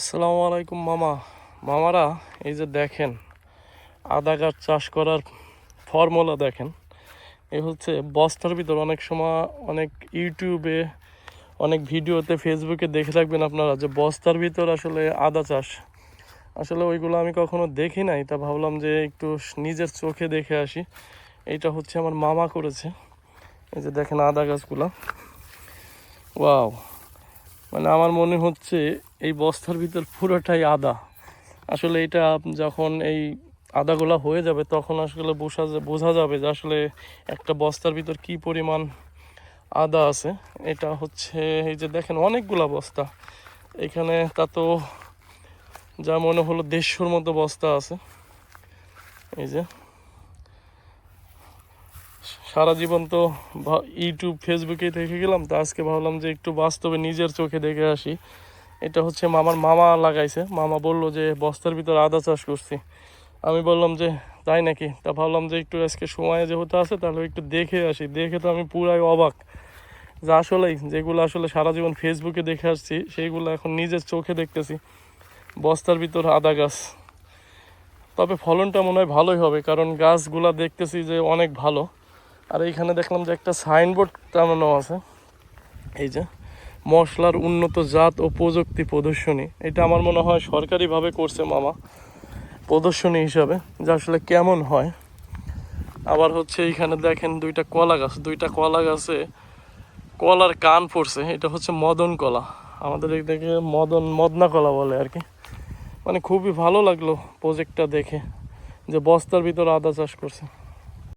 আসসালামু আলাইকুম মামা। মামারা, এই যে দেখেন, আদা গাছ চাষ করার ফর্মুলা দেখেন। এই হচ্ছে বস্তার ভিতর অনেক সময় অনেক ইউটিউবে, অনেক ভিডিওতে, ফেসবুকে দেখে থাকবেন আপনারা যে বস্তার ভিতর আসলে আদা চাষ। আসলে ওইগুলো আমি কখনো দেখি নাই, তা ভাবলাম যে একটু নিজের চোখে দেখে আসি। এইটা হচ্ছে আমার মামা করেছে। এই যে দেখেন আদা গাছগুলা। ওয়াও! মানে আমার মনে হচ্ছে এই বস্তার ভিতর পুরোটাই আদা। আসলে এটা যখন এই আদাগুলা হয়ে যাবে, তখন আসলে বোঝা বোঝা যাবে যে আসলে একটা বস্তার ভিতর কি পরিমাণ আদা আছে। এটা হচ্ছে এই যে দেখেন অনেকগুলা বস্তা। এখানে তা তো যা মনে হলো দেড়শোর মতো বস্তা আছে। এই যে সারা জীবন তো ইউটিউব ফেসবুকে দেখে গেলাম, তো আজকে ভাবলাম যে একটু বাস্তবে নিজের চোখে দেখে আসি। এটা হচ্ছে মামার মামা লাগাইছে। মামা বলল যে, বস্তার ভিতর আদা চাষ করছি। আমি বললাম যে, তাই নাকি? তা ভাবলাম যে, একটু আজকে সময় যেহেতু আছে, তাহলে একটু দেখে আসি। দেখে তো আমি পুরাই অবাক। যে আসলেই, যেগুলো আসলে সারা জীবন ফেসবুকে দেখে আসছি, সেইগুলো এখন নিজের চোখে দেখতেছি। বস্তার ভিতর আদা গাছ। তবে ফলনটা মনে হয় ভালোই হবে, কারণ গাছগুলা দেখতেছি যে অনেক ভালো। আর এইখানে দেখলাম যে একটা সাইনবোর্ড টানানো আছে। এই যে। মশলার উন্নত জাত ও প্রযুক্তি প্রদর্শনী। এটা আমার মনে হয় সরকারিভাবে করছে মামা, প্রদর্শনী হিসাবে, যে আসলে কেমন হয়। আবার হচ্ছে এইখানে দেখেন দুইটা কলা গাছ, দুইটা কলা গাছে কলার কান পড়ছে, এটা হচ্ছে মদন কলা। আমাদের এদিকে মদন, মদনা কলা বলে আর কি। মানে খুবই ভালো লাগল প্রজেক্টটা দেখে, যে বস্তার ভিতর আদা চাষ করছে।